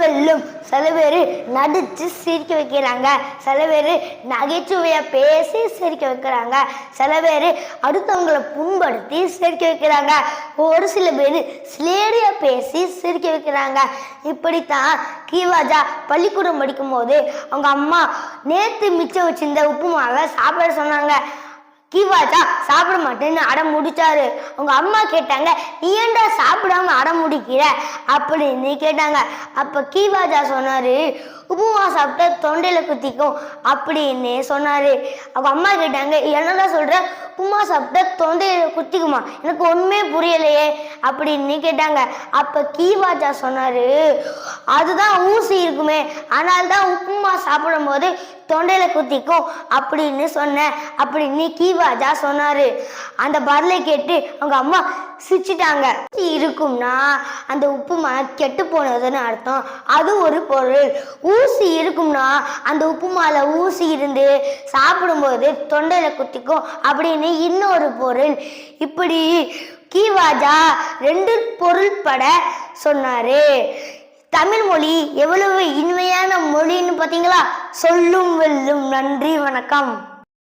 வெல்லும் சில பேர் நடித்து சிரிக்க வைக்கிறாங்க. சில பேர் நகைச்சுவையாக பேசி சிரிக்க வைக்கிறாங்க. சில பேர் அடுத்தவங்களை புண்படுத்தி சிரிக்க வைக்கிறாங்க. ஒரு சில பேர் சிலேடியாக பேசி சிரிக்க வைக்கிறாங்க. இப்படித்தான் கீவாஜா பள்ளிக்கூடம் படிக்கும்போது அவங்க அம்மா நேற்று மிச்சம் வச்சிருந்த உப்புமாவை சாப்பிட சொன்னாங்க. கீவாச்சா? சாப்பிட மாட்டேன்னு அடம் முடிச்சாரு. அவங்க அம்மா கேட்டாங்க நீ ஏன்டா சாப்பிடாம அடம் முடிக்கிற? அப்படின்னு கேட்டாங்க. அப்ப கீவாஜா சொன்னாரு உப்புமா சாப்பிட்டா தொண்டையில குத்திக்கும். அப்படின்னு சொன்னாரு. அவங்க அம்மா கேட்டாங்க என்னடா சொல்ற? உப்புமா சாப்பிட்டா தொண்டையில குத்திக்குமா? எனக்கு ஒண்ணுமே புரியலையே. அப்படின்னு கேட்டாங்க. அப்ப கீவாஜா சொன்னாரு அதுதான் ஊசி இருக்குமே. அதனால தான் உப்புமா சாப்பிடும்போது தொண்டையில குத்திக்கும் அப்படின்னு சொன்னேன் அப்படின்னு கீவாஜா சொன்னார். அந்த பதிலை கேட்டு அவங்க அம்மா சிரிச்சிட்டாங்க. ஊசி இருக்கும்னா அந்த உப்புமா கெட்டு போனதுன்னு அர்த்தம். அது ஒரு பொருள். ஊசி இருக்கும்னா அந்த உப்புமால ஊசி இருந்து சாப்பிடும்போது தொண்டையில குத்திக்கும் அப்படின்னு இன்னொரு பொருள். இப்படி கீவாஜா ரெண்டு பொருள் பட சொன்னாரு. தமிழ் மொழி எவ்வளவு இன்வ பார்த்தீங்களா சொல்லும் வெல்லும் நன்றி வணக்கம்.